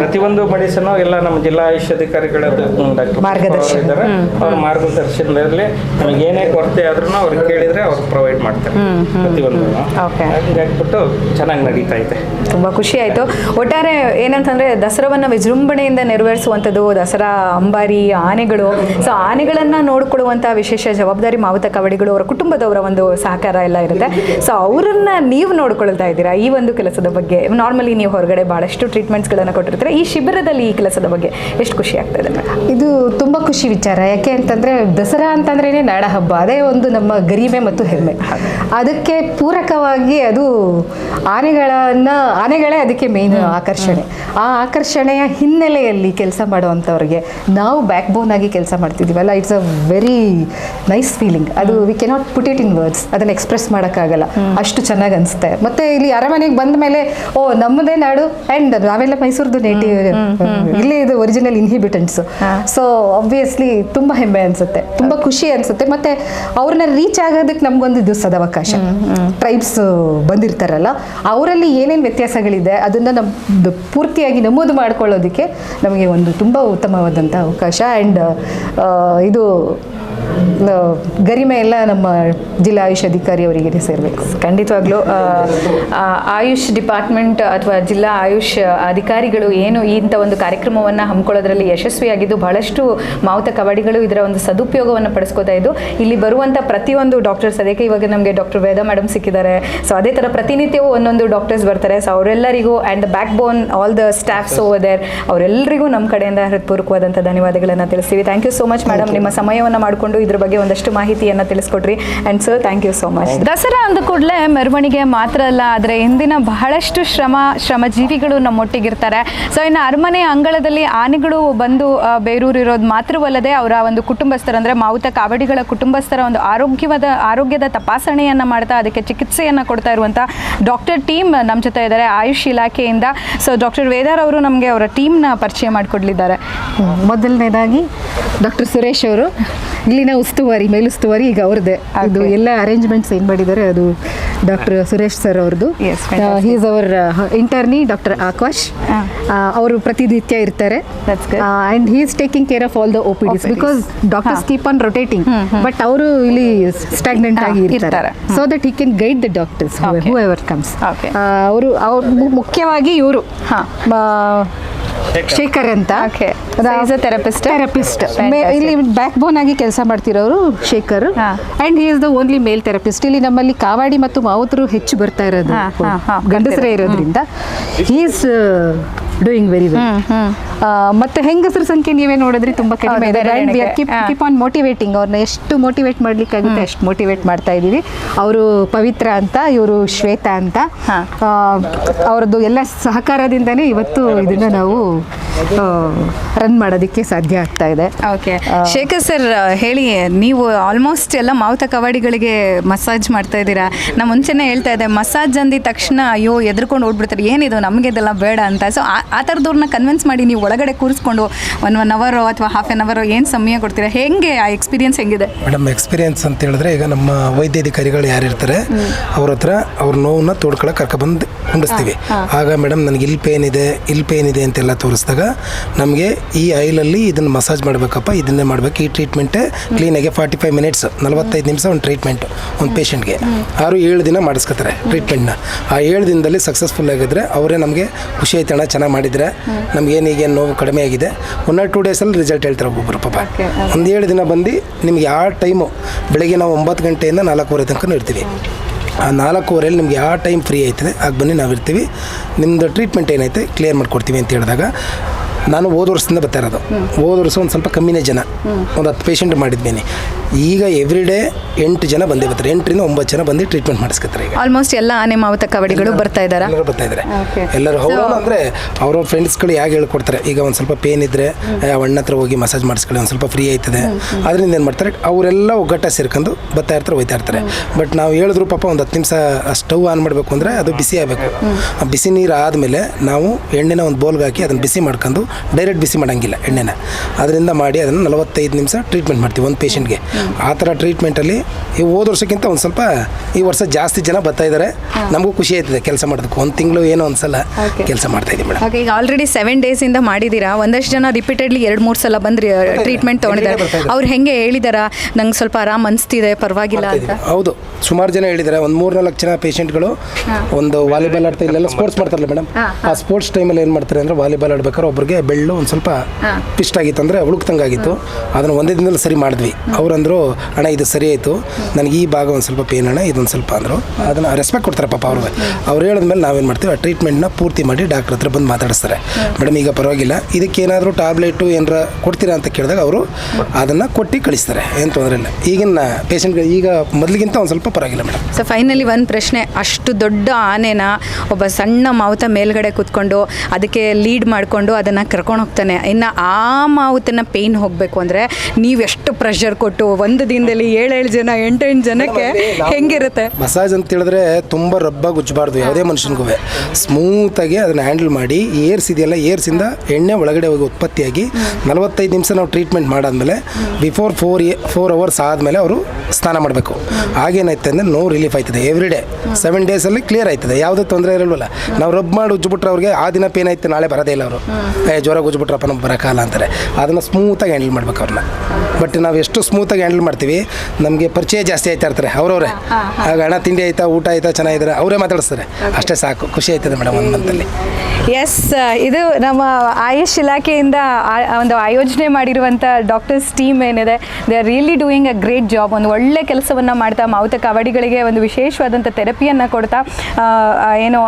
ಪ್ರತಿಯೊಂದು ಮೆಡಿಸನ್ ಎಲ್ಲ ನಮ್ಮ ಜಿಲ್ಲಾ ಆಯುಷ್ ಅಧಿಕಾರಿಗಳ ಡಾಕ್ಟರ್ ಮಾರ್ಗದರ್ಶನ. ಇದ್ದಾರೆ ಅವ್ರ ಮಾರ್ಗದರ್ಶನದಲ್ಲಿ ನಮಗೆ ಏನೇ ಕೊರತೆ ಆದ್ರೂ ಅವ್ರಿಗೆ ಕೇಳಿದ್ರೆ ಅವ್ರು ಪ್ರೊವೈಡ್ ಮಾಡ್ತಾರೆ ಪ್ರತಿಯೊಂದು ಹಾಕ್ಬಿಟ್ಟು ಹಾಗಾಗ್ಬಿಟ್ಟು ಚೆನ್ನಾಗಿ ನಡೀತಾ ಇದೆ. ತುಂಬಾ ಖುಷಿ ಆಯ್ತು. ಒಟ್ಟಾರೆ ಏನಂತಂದ್ರೆ ದಸರಾವನ್ನ ವಿಜೃಂಭಣೆಯಿಂದ ನೆರವೇರಿಸುವಂಥದ್ದು ದಸರಾ ಅಂಬಾರಿ ಆನೆಗಳು ಸೊ ಆನೆಗಳನ್ನು ನೋಡ್ಕೊಳ್ಳುವಂಥ ವಿಶೇಷ ಜವಾಬ್ದಾರಿ ಮಾವುತ ಕವಡಿಗಳು ಅವರ ಕುಟುಂಬದವರ ಒಂದು ಸಹಕಾರ ಎಲ್ಲ ಇರುತ್ತೆ. ಸೊ ಅವರನ್ನ ನೀವು ನೋಡ್ಕೊಳ್ತಾ ಇದ್ದೀರಾ ಈ ಒಂದು ಕೆಲಸದ ಬಗ್ಗೆ? ನಾರ್ಮಲಿ ನೀವು ಹೊರಗಡೆ ಬಹಳಷ್ಟು ಟ್ರೀಟ್ಮೆಂಟ್ಸ್ಗಳನ್ನು ಕೊಟ್ಟಿರ್ತೀರ? ಈ ಶಿಬಿರದಲ್ಲಿ ಈ ಕೆಲಸದ ಬಗ್ಗೆ ಎಷ್ಟು ಖುಷಿ ಆಗ್ತಾ ಇದೆ ತುಂಬ ಖುಷಿ ವಿಚಾರ. ಯಾಕೆ ಅಂತಂದರೆ ದಸರಾ ಅಂತಂದ್ರೇ ನಾಡ ಹಬ್ಬ ಅದೇ ಒಂದು ನಮ್ಮ ಗರಿಮೆ ಮತ್ತು ಹೆಮ್ಮೆ. ಅದಕ್ಕೆ ಪೂರಕವಾಗಿ ಅದು ಆನೆಗಳನ್ನ ಆನೆಗಳೇ ಅದಕ್ಕೆ ಮೇನ್ ಆಕರ್ಷಣೆ. ಆ ಆಕರ್ಷಣೆಯ ಹಿನ್ನೆಲೆಯಲ್ಲಿ ಕೆಲಸ ಮಾಡುವಂಥವ್ರಿಗೆ ನಾವು ಬ್ಯಾಕ್ ಬೋನ್ ಆಗಿ ಕೆಲಸ ಮಾಡ್ತಿದ್ದೀವಲ್ಲ it's a very nice feeling ಅದು we cannot put it in words ಅದನ್ನು ಎಕ್ಸ್ಪ್ರೆಸ್ ಮಾಡೋಕ್ಕಾಗಲ್ಲ. ಅಷ್ಟು ಚೆನ್ನಾಗಿ ಅನಿಸುತ್ತೆ. ಮತ್ತೆ ಇಲ್ಲಿ ಅರಮನೆಗೆ ಬಂದ ಮೇಲೆ ಓ ನಮ್ಮದೇ ನಾಡು ಆ್ಯಂಡ್ ನಾವೆಲ್ಲ ಮೈಸೂರ್ದು ನೇಟಿವ್ ಇಲ್ಲಿ ಇದು ಒರಿಜಿನಲ್ ಇನ್ಹಿಬಿಟೆಂಟ್ಸ್ ಸೊ ಆಬ್ವಿಯಸ್ಲಿ ತುಂಬ ಹೆಮ್ಮೆ ಅನಿಸುತ್ತೆ. ತುಂಬ ಖುಷಿ ಅನಿಸುತ್ತೆ. ಮತ್ತೆ ಅವ್ರನ್ನ ರೀಚ್ ಆಗೋದಕ್ಕೆ ನಮಗೊಂದು ಇದು ಸದವಕಾಶ ಟ್ರೈಬ್ಸ್ ಬಂದಿರ್ತಾರಲ್ಲ ಅವರಲ್ಲಿ ಏನೇನು ವ್ಯತ್ಯಾಸಗಳಿದೆ ಅದನ್ನು ನಮ್ಮದು ಪೂರ್ತಿಯಾಗಿ ನಮೂದು ಮಾಡ್ಕೊಳ್ಳೋದಕ್ಕೆ ನಮಗೆ ಒಂದು ತುಂಬ ಉತ್ತಮವಾದಂಥ ಅವಕಾಶ. ಆ್ಯಂಡ್ ಇದು ಗರಿಮೆ ಎಲ್ಲ ನಮ್ಮ ಜಿಲ್ಲಾ ಆಯುಷ್ ಅಧಿಕಾರಿ ಅವರಿಗೆ ಸೇರಬೇಕು. ಖಂಡಿತವಾಗ್ಲೂ ಆಯುಷ್ ಡಿಪಾರ್ಟ್ಮೆಂಟ್ ಅಥವಾ ಜಿಲ್ಲಾ ಆಯುಷ್ ಅಧಿಕಾರಿಗಳು ಏನು ಇಂಥ ಒಂದು ಕಾರ್ಯಕ್ರಮವನ್ನು ಹಮ್ಮಿಕೊಳ್ಳೋದ್ರಲ್ಲಿ ಯಶಸ್ವಿಯಾಗಿದ್ದು ಬಹಳಷ್ಟು ಮಾವುತ ಕಬಡ್ಡಿಗಳು ಇದರ ಒಂದು ಸದುಪಯೋಗವನ್ನು ಪಡಿಸ್ಕೋತಾ ಇದ್ದು ಇಲ್ಲಿ ಬರುವಂಥ ಪ್ರತಿಯೊಂದು ಡಾಕ್ಟರ್ಸ್ ಅದಕ್ಕೆ ಇವಾಗ ನಮಗೆ ಡಾಕ್ಟರ್ ವೇದ ಮೇಡಮ್ ಸಿಕ್ಕಿದ್ದಾರೆ. ಸೊ ಅದೇ ಥರ ಪ್ರತಿನಿತ್ಯವೂ ಒಂದೊಂದು ಡಾಕ್ಟರ್ಸ್ ಬರ್ತಾರೆ. ಸೊ ಅವರೆಲ್ಲರಿಗೂ and back bone all the staffs over there ಅವರೆಲ್ಲರಿಗೂ ನಮ್ಮ ಕಡೆಯಿಂದ ಹೃತ್ಪೂರ್ವಕವಾದಂಥ ಧನ್ಯವಾದಗಳನ್ನು ತಿಳಿಸ್ತೀವಿ. Thank you so much madam ನಿಮ್ಮ ಸಮಯವನ್ನು ಮಾಡಿಕೊಂಡು ಇದ್ರ ಬಗ್ಗೆ ಒಂದಷ್ಟು ಮಾಹಿತಿಯನ್ನು ತಿಳಿಸ್ಕೊಟ್ರಿ and sir thank you so much Dasara ಅಂದ ಕೂಡಲೇ ಮೆರವಣಿಗೆ ಮಾತ್ರ ಅಲ್ಲ ಆದರೆ ಇಂದಿನ ಬಹಳಷ್ಟು ಶ್ರಮ ಶ್ರಮಜೀವಿಗಳು ನಮ್ಮೊಟ್ಟಿಗಿರ್ತಾರೆ. ಸೊ ಇನ್ನು ಅರಮನೆ ಅಂಗಳದಲ್ಲಿ ಆನೆಗಳು ಬಂದು ಬೇರೂರಿರೋದು ಮಾತ್ರವಲ್ಲದೆ ಅವರ ಒಂದು ಕುಟುಂಬಸ್ಥರು ಅಂದರೆ ಮಾವುತ ಕಾವಡಿಗಳ ಕುಟುಂಬಸ್ಥರ ಒಂದು ಆರೋಗ್ಯವಾದ ಆರೋಗ್ಯದ ತಪಾಸಣೆಯನ್ನು ಮಾಡ್ತಾ ಅದಕ್ಕೆ ಚಿಕಿತ್ಸೆಯನ್ನು ಕೊಡ್ತಾ ಇರುವಂಥ ಡಾಕ್ಟರ್ ಟೀಮ್ ನಮ್ಮ ಜೊತೆ ಇದ್ದಾರೆ ಆಯುಷ್ ಇಲಾಖೆಯಿಂದ. ಸೊ ಡಾಕ್ಟರ್ ವೇದಾರ್ ಅವರು ನಮಗೆ ಅವರ ಟೀಮ್ನ ಪರಿಚಯ ಮಾಡಿಕೊಡ್ಲಿದ್ದಾರೆ. ಮೊದಲನೇದಾಗಿ ಡಾಕ್ಟರ್ ಸುರೇಶ್ ಅವರು. ಇಲ್ಲಿನ ಉಸ್ತುವಾರಿ ಮೇಲುಸ್ತುವಾರಿ ಈಗ ಅವ್ರದ್ದೇ ಅದು ಎಲ್ಲ ಅರೇಂಜ್ಮೆಂಟ್ಸ್ ಏನು ಮಾಡಿದ್ದಾರೆ ಅದು ಡಾಕ್ಟರ್ ಸುರೇಶ್ ಸರ್ ಅವ್ರದ್ದು is our intern doctor Akash. ಅವರು ಪ್ರತಿನಿತ್ಯ ಇರ್ತಾರೆ. And he is taking care of all the O P Ds OPDs. Because doctors. Keep on rotating but ಅವರು ಇಲ್ಲಿ ಸ್ಟಾಗ್ನೆಂಟ್ ಆಗಿ ಇರ್ತಾರೆ. So that he can guide the doctors. Whoever comes. ಅವರು ಅವ್ರು ಮುಖ್ಯವಾಗಿ ಇವರು. ಹಾ. ಶೇಖರ್ ಅಂತ? Therapist Fantastic. ಇಲ್ಲಿ ಬ್ಯಾಕ್ ಬೋನ್ ಆಗಿ ಕೆಲಸ ಮಾಡ್ತಿರೋರು Shekhar. And he is the only male therapist ಇಲ್ಲಿ ನಮ್ಮಲ್ಲಿ ಕಾವಾಡಿ ಮತ್ತು ಮಾವುತರು ಹೆಚ್ಚು ಬರ್ತಾ ಇರೋದು. ಹಾ, ಹಾ, ಹಾ, ಗಂಡಸರೇ ಇರೋದ್ರಿಂದ. He is doing very well ಮತ್ತೆ ಹೆಂಗಸರ ಸಂಖ್ಯೆ ನೀವೇ ನೋಡಿದ್ರೆ ತುಂಬಾ ಕಡಿಮೆ ಇದೆ. ಕೀಪ್ ಆನ್ ಮೋಟಿವೇಟಿಂಗ್ ಅವ್ರನ್ನ ಎಷ್ಟು ಮೋಟಿವೇಟ್ ಮಾಡ್ಲಿಕ್ಕೆ ಆಗುತ್ತೆ ಅಷ್ಟು ಮೋಟಿವೇಟ್ ಮಾಡ್ತಾ ಇದ್ದೀವಿ. ಅವರು ಪವಿತ್ರ ಅಂತ ಇವರು ಶ್ವೇತಾ ಅಂತ. ಅವರದ್ದು ಎಲ್ಲ ಸಹಕಾರದಿಂದನೇ ಇವತ್ತು ಇದನ್ನ ನಾವು ರನ್ ಮಾಡೋದಕ್ಕೆ ಸಾಧ್ಯ ಆಗ್ತಾ ಇದೆ. ಓಕೆ ಶೇಖರ್ ಸರ್ ಹೇಳಿ ನೀವು ಆಲ್ಮೋಸ್ಟ್ ಎಲ್ಲ ಮಾವುತ ಕವಾಡಿಗಳಿಗೆ ಮಸಾಜ್ ಮಾಡ್ತಾ ಇದ್ದೀರಾ? ನಾ ಮುಂಚೆನೇ ಹೇಳ್ತಾ ಇದ್ದೆ ಮಸಾಜ್ ಅಂದಿದ ತಕ್ಷಣ ಅಯ್ಯೋ ಎದ್ರಕೊಂಡು ಓಡ್ಬಿಡ್ತಾರೆ ಏನಿದು ನಮಗೆ ಇದೆಲ್ಲ ಬೇಡ ಅಂತ. ಸೊ ಆ ಥರದವ್ರನ್ನ ಕನ್ವಿನ್ಸ್ ಮಾಡಿ ನೀವು ಒಳಗಡೆ ಕೂರಿಸ್ಕೊಂಡು ಒನ್ ಒನ್ ಅವರು ಅಥವಾ ಹಾಫ್ ಆನ್ ಅವರು ಏನು ಸಮಯ ಕೊಡ್ತೀರಾ? ಹೆಂಗೆ ಆ ಎಕ್ಸ್ಪೀರಿಯನ್ಸ್ ಹೆಂಗಿದೆ? ಮೇಡಮ್ ಎಕ್ಸ್ಪೀರಿಯನ್ಸ್ ಅಂತ ಹೇಳಿದ್ರೆ ಈಗ ನಮ್ಮ ವೈದ್ಯಾಧಿಕಾರಿಗಳು ಯಾರಿರ್ತಾರೆ ಅವ್ರ ಹತ್ರ ಅವ್ರ ನೋವನ್ನ ತೋಡ್ಕೊಳಕ್ಕೆ ಕರ್ಕೊಬಂದು ಕುಂಡಿಸ್ತೀವಿ ಆಗ ಮೇಡಮ್ ನನಗೆ ಇಲ್ಲಿ ಪೇನ್ ಇದೆ ಇಲ್ಲಿ ಪೇನ್ ಇದೆ ಅಂತೆಲ್ಲ ತೋರಿಸಿದಾಗ ನಮಗೆ ಈ ಐಲಲ್ಲಿ ಇದನ್ನು ಮಸಾಜ್ ಮಾಡಬೇಕಪ್ಪ ಇದನ್ನೇ ಮಾಡಬೇಕು. ಈ ಟ್ರೀಟ್ಮೆಂಟೇ ಕ್ಲೀನಾಗಿ ಫಾರ್ಟಿ ಫೈವ್ ಮಿನಿಟ್ಸ್ ನಲವತ್ತೈದು ನಿಮಿಷ ಒಂದು ಟ್ರೀಟ್ಮೆಂಟ್ ಒಂದು ಪೇಷಂಟ್ಗೆ ಆರು ಏಳು ದಿನ ಮಾಡಿಸ್ಕೊತಾರೆ ಟ್ರೀಟ್ಮೆಂಟ್ನ ಆ ಏಳು ದಿನದಲ್ಲಿ ಸಕ್ಸಸ್ಫುಲ್ ಆಗಿದ್ರೆ ಅವರೇ ನಮಗೆ ಖುಷಿ ಐತೆ ಅಣ್ಣ ಚೆನ್ನಾಗಿ ಮಾಡಿದರೆ. ನಮಗೇನು ಈಗೇನು ನೋವು ಕಡಿಮೆ ಆಗಿದೆ. ಒನ್ ಆರ್ ಟೂ ಡೇಸಲ್ಲಿ ರಿಸಲ್ಟ್ ಹೇಳ್ತಾರೆ ಒಬ್ಬೊಬ್ಬರು ಪಾಪ. ಒಂದು ಏಳು ದಿನ ಬಂದು ನಿಮ್ಗೆ ಯಾವ ಟೈಮು ಬೆಳಗ್ಗೆ ನಾವು ಒಂಬತ್ತು ಗಂಟೆಯಿಂದ ನಾಲ್ಕೂವರೆ ತನಕ ಇರ್ತೀವಿ. ಆ ನಾಲ್ಕೂವರೆಯಲ್ಲಿ ನಿಮ್ಗೆ ಯಾವ ಟೈಮ್ ಫ್ರೀ ಆಯ್ತದೆ ಆಗ ಬನ್ನಿ ನಾವು ಇರ್ತೀವಿ ನಿಮ್ಮದು ಟ್ರೀಟ್ಮೆಂಟ್ ಏನೈತೆ ಕ್ಲಿಯರ್ ಮಾಡಿಕೊಡ್ತೀವಿ ಅಂತ ಹೇಳಿದಾಗ. ನಾನು ಹೋದ ವರ್ಷದಿಂದ ಬರ್ತಾ ಇರೋದು. ಹೋದ ವರ್ಷ ಒಂದು ಸ್ವಲ್ಪ ಕಮ್ಮಿನೇ ಜನ. ಒಂದು ಹತ್ತು ಪೇಷಂಟ್ ಮಾಡಿದ್ದೀನಿ ಈಗ ಎವ್ರಿ ಡೇ ಎಂಟು ಜನ ಬಂದೇ ಬರ್ತಾರೆ. ಎಂಟರಿಂದ ಒಂಬತ್ತು ಜನ ಬಂದು ಟ್ರೀಟ್ಮೆಂಟ್ ಮಾಡಿಸ್ಕೊತಾರೆ ಈಗ. ಆಲ್ಮೋಸ್ಟ್ ಎಲ್ಲ ಆನೆ ಮಾವುತ ಕವಡಿಗಳು ಬರ್ತಾ ಇದ್ದಾರೆ? ಎಲ್ಲರೂ ಬರ್ತಾ ಇದ್ದಾರೆ. ಎಲ್ಲರೂ ಅವರು ಅಂದರೆ ಅವರ ಫ್ರೆಂಡ್ಸ್ಗಳು ಯಾಕೆ ಹೇಳ್ಕೊಡ್ತಾರೆ? ಈಗ ಒಂದು ಸ್ವಲ್ಪ ಪೇನ್ ಇದ್ದರೆ ಅಣ್ಣ ಹತ್ರ ಹೋಗಿ ಮಸಾಜ್ ಮಾಡಿಸ್ಕೊಳ್ಳಿ ಒಂದು ಸ್ವಲ್ಪ ಫ್ರೀ ಆಯ್ತದೆ. ಅದರಿಂದ ಏನು ಮಾಡ್ತಾರೆ? ಅವರೆಲ್ಲ ಒಗ್ಗಟ್ಟ ಸೇರ್ಕೊಂಡು ಬರ್ತಾ ಇರ್ತಾರೆ ಹೋಯ್ತಾ ಇರ್ತಾರೆ. ಬಟ್ ನಾವು ಹೇಳಿದ್ರು ಪಾಪ ಒಂದು ಹತ್ತು ನಿಮಿಷ ಸ್ಟವ್ ಆನ್ ಮಾಡಬೇಕು ಅಂದರೆ ಅದು ಬಿಸಿ ಆಗಬೇಕು. ಆ ಬಿಸಿ ನೀರು ಆದಮೇಲೆ ನಾವು ಎಣ್ಣೆನ ಒಂದು ಬೋಲ್ಗೆ ಹಾಕಿ ಅದನ್ನು ಬಿಸಿ ಮಾಡ್ಕೊಂಡು ಡೈರೆಕ್ಟ್ ಬಿಸಿ ಮಾಡೋಂಗಿಲ್ಲ ಎಣ್ಣೆನ. ಅದರಿಂದ ಮಾಡಿ ಅದನ್ನು ನಲವತ್ತೈದು ನಿಮಿಷ ಟ್ರೀಟ್ಮೆಂಟ್ ಮಾಡ್ತೀವಿ ಒಂದು ಪೇಷೆಂಟ್ಗೆ ಆ ಥರ ಟ್ರೀಟ್ಮೆಂಟಲ್ಲಿ ಈ ಹೋದ ವರ್ಷಕ್ಕಿಂತ ಒಂದು ಸ್ವಲ್ಪ ಈ ವರ್ಷ ಜಾಸ್ತಿ ಜನ ಬರ್ತಾ ಇದ್ದಾರೆ ನಮಗೂ ಖುಷಿ ಆಯ್ತದೆ ಕೆಲಸ ಮಾಡೋದಕ್ಕೆ. ಒಂದು ತಿಂಗಳು ಏನೋ ಒಂದು ಸಲ ಕೆಲಸ ಮಾಡ್ತಾ ಇದ್ದೀವಿ ಮೇಡಮ್. ಓಕೆ ಈಗ ಆಲ್ರೆಡಿ ಸೆವೆನ್ ಡೇಸಿಂದ ಮಾಡಿದ್ದೀರಾ ಒಂದಷ್ಟು ಜನ ರಿಪೀಟೆಡ್ಲಿ ಎರಡು ಮೂರು ಸಲ ಬಂದ್ರಿ ಟ್ರೀಟ್ಮೆಂಟ್ ತೊಗೊಂಡಿದ್ದಾರೆ. ಅವ್ರು ಹೆಂಗೆ ಹೇಳಿದಾರ? ನಂಗೆ ಸ್ವಲ್ಪ ಆರಾಮ್ ಅನಿಸ್ತಿದೆ ಪರವಾಗಿಲ್ಲ ಅಂತ. ಹೌದು. ಸುಮಾರು ಜನ ಹೇಳಿದ್ದಾರೆ ಒಂದು ಮೂರು ನಾಲ್ಕು ಜನ ಪೇಷೆಂಟ್ಗಳು ಒಂದು ವಾಲಿಬಾಲ್ ಆಡ್ತಾ ಇಲ್ಲೆಲ್ಲ ಸ್ಪೋರ್ಟ್ಸ್ ಮಾಡ್ತಾರಲ್ಲ ಮೇಡಮ್. ಆ ಸ್ಪೋರ್ಟ್ಸ್ ಟೈಮಲ್ಲಿ ಏನು ಮಾಡ್ತಾರೆ ಅಂದರೆ ವಾಲಿಬಾಲ್ ಆಡ್ಬೇಕಾದ್ರೆ ಒಬ್ರಿಗೆ ಬೆಳ್ಳು ಒಂದು ಸ್ವಲ್ಪ ಪಿಸ್ಟ್ ಆಗಿತ್ತು ಅಂದರೆ ಉಳುಕ್ತಂಗಾಗಿತ್ತು ಅದನ್ನು ಒಂದೇ ದಿನದಲ್ಲಿ ಸರಿ ಮಾಡಿದ್ವಿ. ಅವರಂದರು ಅಣ್ಣ ಇದು ಸರಿ ಆಯಿತು. ನನಗೆ ಈ ಭಾಗ ಒಂದು ಸ್ವಲ್ಪ ಪೇನ್ ಅಣ್ಣ ಇದೊಂದು ಸ್ವಲ್ಪ ಅಂದರು. ಅದನ್ನು ರೆಸ್ಪೆಕ್ಟ್ ಕೊಡ್ತಾರೆ ಪಾಪ ಅವ್ರಿಗೆ. ಅವ್ರು ಹೇಳಿದ್ಮೇಲೆ ನಾವೇನು ಮಾಡ್ತೀವಿ ಆ ಟ್ರೀಟ್ಮೆಂಟ್ನ ಪೂರ್ತಿ ಮಾಡಿ ಡಾಕ್ಟ್ರ್ ಹತ್ರ ಬಂದು ಮಾತಾಡಿಸ್ತಾರೆ. ಮೇಡಮ್ ಈಗ ಪರವಾಗಿಲ್ಲ. ಇದಕ್ಕೇನಾದರೂ ಟ್ಯಾಬ್ಲೆಟು ಏನಾರ ಕೊಡ್ತೀರಾ ಅಂತ ಕೇಳಿದಾಗ ಅವರು ಅದನ್ನು ಕೊಟ್ಟು ಕಳಿಸ್ತಾರೆ. ಏನು ತೊಂದರೆ ಇಲ್ಲ. ಈಗಿನ ಪೇಷಂಟ್ಗಳು ಈಗ ಮೊದಲಿಗಿಂತ ಒಂದು ಸ್ವಲ್ಪ ಪರವಾಗಿಲ್ಲ ಮೇಡಮ್. ಸೊ ಫೈನಲಿ ಒಂದು ಪ್ರಶ್ನೆ. ಅಷ್ಟು ದೊಡ್ಡ ಆನೆನ ಒಬ್ಬ ಸಣ್ಣ ಮಾವುತ ಮೇಲ್ಗಡೆ ಕೂತ್ಕೊಂಡು ಅದಕ್ಕೆ ಲೀಡ್ ಮಾಡಿಕೊಂಡು ಅದನ್ನು ಕರ್ಕೊಂಡು ಹೋಗ್ತಾನೆ. ಇನ್ನು ಆ ಮಾವುತನ ಪೇಯ್ನ್ ಹೋಗಬೇಕು ಅಂದರೆ ನೀವು ಎಷ್ಟು ಪ್ರೆಷರ್ ಕೊಟ್ಟು ಒಂದು ದಿನದಲ್ಲಿ ಏಳೇಳು ಜನ ಎಂಟೆಂಟು ಜನಕ್ಕೆ ಹೆಂಗಿರುತ್ತೆ? ಮಸಾಜ್ ಅಂತ ಹೇಳಿದ್ರೆ ತುಂಬ ರಬ್ಬಾಗಿ ಉಜ್ಜಬಾರ್ದು ಯಾವುದೇ ಮನುಷ್ಯನಿಗೂ ಸ್ಮೂತಾಗಿ ಅದನ್ನು ಹ್ಯಾಂಡಲ್ ಮಾಡಿ ಏರ್ಸ್ ಇದೆಯಲ್ಲ ಏರ್ಸಿಂದ ಎಣ್ಣೆ ಒಳಗಡೆ ಹೋಗಿ ಉತ್ಪತ್ತಿಯಾಗಿ ನಲವತ್ತೈದು ನಿಮಿಷ ನಾವು ಟ್ರೀಟ್ಮೆಂಟ್ ಮಾಡಾದ್ಮೇಲೆ ಬಿಫೋರ್ ಫೋರ್ ಫೋರ್ ಅವರ್ಸ್ ಆದಮೇಲೆ ಅವರು ಸ್ನಾನ ಮಾಡಬೇಕು. ಆಗೇನಾಯ್ತು ಅಂದರೆ ನೋ ರಿಲೀಫ್ ಆಯ್ತದೆ ಎವ್ರಿ ಡೇ ಸೆವೆನ್ ಡೇಸಲ್ಲಿ ಕ್ಲಿಯರ್ ಆಯ್ತದೆ ಯಾವುದೇ ತೊಂದರೆ ಇರಲ್ವಲ್ಲ. ನಾವು ರಬ್ ಮಾಡಿ ಉಜ್ಜಿಬಿಟ್ರೆ ಅವ್ರಿಗೆ ಆ ದಿನ ಪೇನ್ ಆಯ್ತು ನಾಳೆ ಬರೋದೇ ಇಲ್ಲ ಅವರು. ಜ್ವರ ಗುಜ್ಬಿಟ್ರಪ್ಪ ನಮ್ಗೆ ಬರೋಕ್ಕಲ್ಲ ಅಂತಾರೆ. ಅದನ್ನು ಸ್ಮೂತಾಗಿ ಹ್ಯಾಂಡಲ್ ಮಾಡ್ಬೇಕು ಅವ್ರನ್ನ ಬಟ್ ನಾವು ಎಷ್ಟು ಸ್ಮೂತಾಗಿ ಹ್ಯಾಂಡಲ್ ಮಾಡ್ತೀವಿ ನಮಗೆ ಪರಿಚಯ ಜಾಸ್ತಿ ಆಯ್ತಾ ಇರ್ತಾರೆ ಅವ್ರವ್ರೆ. ಆಗ ಹಣ ತಿಂಡಿ ಆಯ್ತಾ ಊಟ ಆಯ್ತಾ ಚೆನ್ನಾಗಿದ್ದಾರೆ ಅವರೇ ಮಾತಾಡಿಸ್ತಾರೆ. ಅಷ್ಟೇ ಸಾಕು ಖುಷಿ ಆಯ್ತದೆ ಮೇಡಮ್ ಒಂದು ಮಂತಲ್ಲಿ ಎಸ್ ಇದು ನಮ್ಮ ಆಯುಷ್ ಇಲಾಖೆಯಿಂದ ಒಂದು ಆಯೋಜನೆ ಮಾಡಿರುವಂಥ ಡಾಕ್ಟರ್ಸ್ ಟೀಮ್ ಏನಿದೆ they are really doing a great job ಒಂದು ಒಳ್ಳೆ ಕೆಲಸವನ್ನು ಮಾಡ್ತಾ ಮಾವುತ ಕವಡಿಗಳಿಗೆ ಒಂದು ವಿಶೇಷವಾದಂಥ ಥೆರಪಿಯನ್ನು ಕೊಡ್ತಾ ಏನು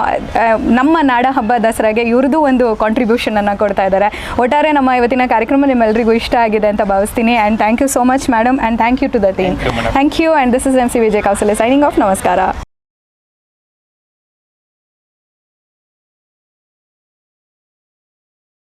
ನಮ್ಮ ನಾಡ ಹಬ್ಬ ದಸರಾಗೆ ಇವ್ರದ್ದು ಒಂದು ಕಾಂಟ್ರಿಬ್ಯೂಷನನ್ನು ಕೊಡ್ತಾ ಇದ್ದಾರೆ. ಒಟ್ಟಾರೆ ನಮ್ಮ ಇವತ್ತಿನ ಕಾರ್ಯಕ್ರಮ ನಿಮ್ಮೆಲ್ಲರಿಗೂ ಇಷ್ಟ ಆಗಿದೆ ಅಂತ ಭಾವಿಸ್ತೀನಿ. And thank you so much madam and thank you to the team thank you and this is M C Vijay Kousale signing off ನಮಸ್ಕಾರ.